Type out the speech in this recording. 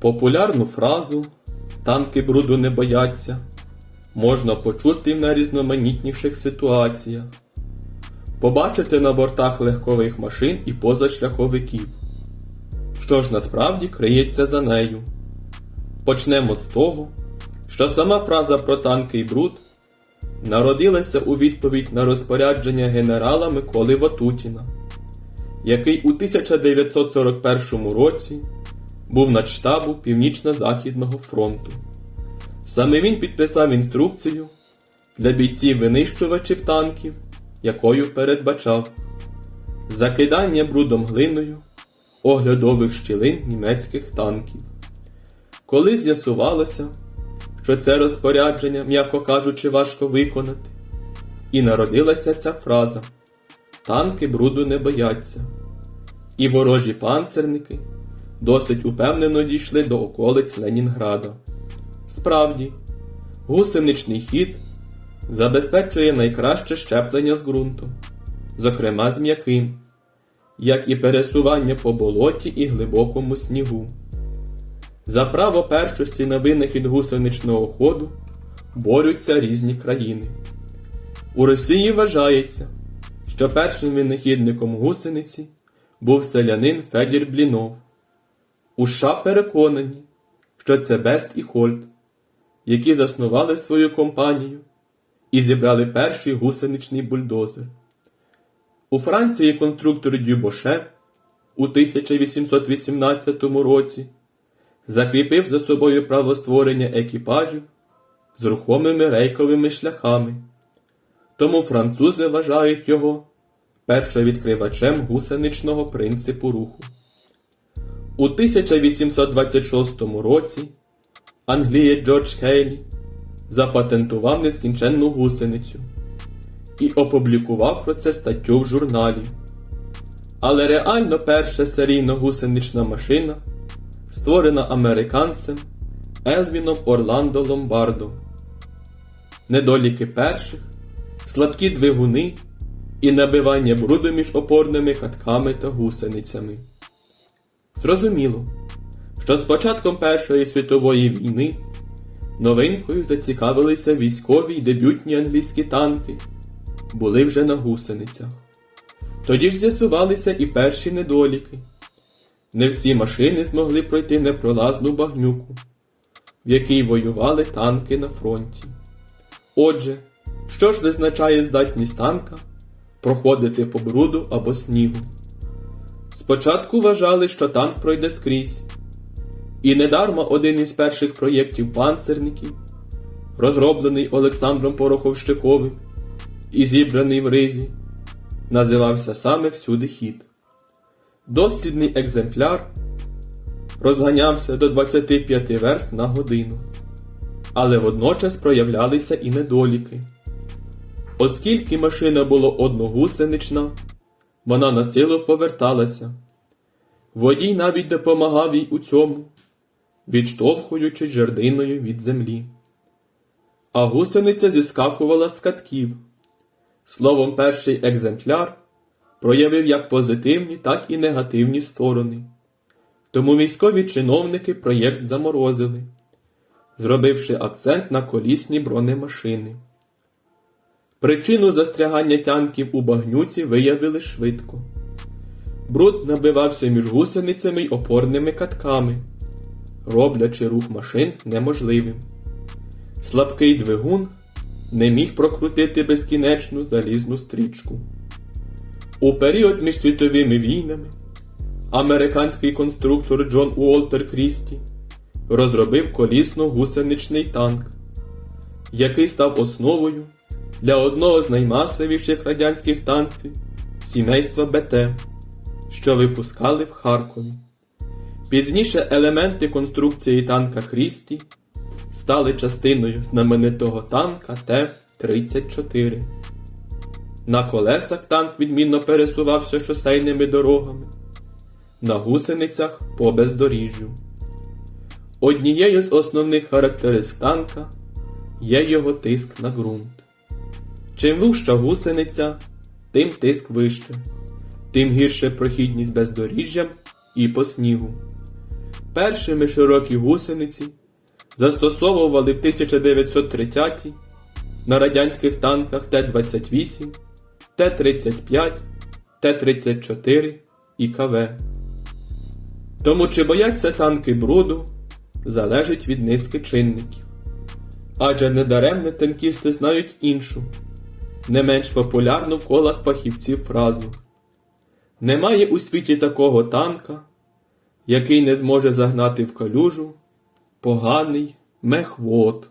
Популярну фразу танки бруду не бояться можна почути в найрізноманітніших ситуаціях. Побачити на бортах легкових машин і позашляховиків. Що ж насправді криється за нею? Почнемо з того, що сама фраза про танки і бруд народилася у відповідь на розпорядження генерала Миколи Ватутіна, який у 1941 році був надштабу Північно-Західного фронту. Саме він підписав інструкцію для бійців винищувачів танків, якою передбачав закидання брудом глиною оглядових щілин німецьких танків. Коли з'ясувалося, що це розпорядження, м'яко кажучи, важко виконати, і народилася ця фраза Танки бруду не бояться. І ворожі панцерники досить упевнено дійшли до околиць Ленінграда. Справді, гусеничний хід забезпечує найкраще щеплення з ґрунтом, зокрема з м'яким, як і пересування по болоті і глибокому снігу. За право першості на винахід гусеничного ходу борються різні країни. У Росії вважається, що першим винахідником гусениці був селянин Федір Блінов. У США переконані, що це Бест і Хольт, які заснували свою компанію і зібрали перший гусеничний бульдозер. У Франції конструктор Дюбоше у 1818 році закріпив за собою право створення екіпажів з рухомими рейковими шляхами. Тому французи вважають його першовідкривачем гусеничного принципу руху. У 1826 році Англієць Джордж Хейлі запатентував нескінченну гусеницю і опублікував про це статтю в журналі. Але реально перша серійно гусенична машина створена американцем Елвіном Орландо Ломбардо. Недоліки перших, слабкі двигуни і набивання бруду між опорними катками та гусеницями. Зрозуміло, що з початком Першої світової війни новинкою зацікавилися військові й дебютні англійські танки, були вже на гусеницях. Тоді ж з'ясувалися і перші недоліки. Не всі машини змогли пройти непролазну багнюку, в якій воювали танки на фронті. Отже, що ж визначає здатність танка проходити по бруду або снігу? Спочатку вважали, що танк пройде скрізь. І недарма один із перших проєктів панцерників, розроблений Олександром Пороховщиковим і зібраний в ризі, називався саме всюди хід. Дослідний екземпляр розганявся до 25 верст на годину, але водночас проявлялися і недоліки. Оскільки машина була одногусенична, вона на силу поверталася. Водій навіть допомагав їй у цьому, відштовхуючи жердиною від землі. А гусениця зіскакувала з катків. Словом, перший екземпляр проявив як позитивні, так і негативні сторони. Тому військові чиновники проєкт заморозили, зробивши акцент на колісні бронемашини. Причину застрягання тянків у багнюці виявили швидко. Бруд набивався між гусеницями й опорними катками, роблячи рух машин неможливим. Слабкий двигун не міг прокрутити безкінечну залізну стрічку. У період між світовими війнами американський конструктор Джон Уолтер Крісті розробив колісно-гусеничний танк, який став основою для одного з наймасовіших радянських танків сімейства БТ, що випускали в Харкові. Пізніше елементи конструкції танка Крісті стали частиною знаменитого танка Т-34. На колесах танк відмінно пересувався шосейними дорогами, на гусеницях по бездоріжжю. Однією з основних характеристик танка є його тиск на ґрунт. Чим вужча гусениця, тим тиск вище, тим гірше прохідність бездоріжжям і по снігу. першими широкі гусениці застосовували в 1930 ті на радянських танках Т-28, Т-35, Т-34 і КВ. Тому чи бояться танки бруду, залежить від низки чинників. Адже недаремне танкісти знають іншу, не менш популярну в колах фахівців фразу. Немає у світі такого танка, який не зможе загнати в калюжу поганий мехвод.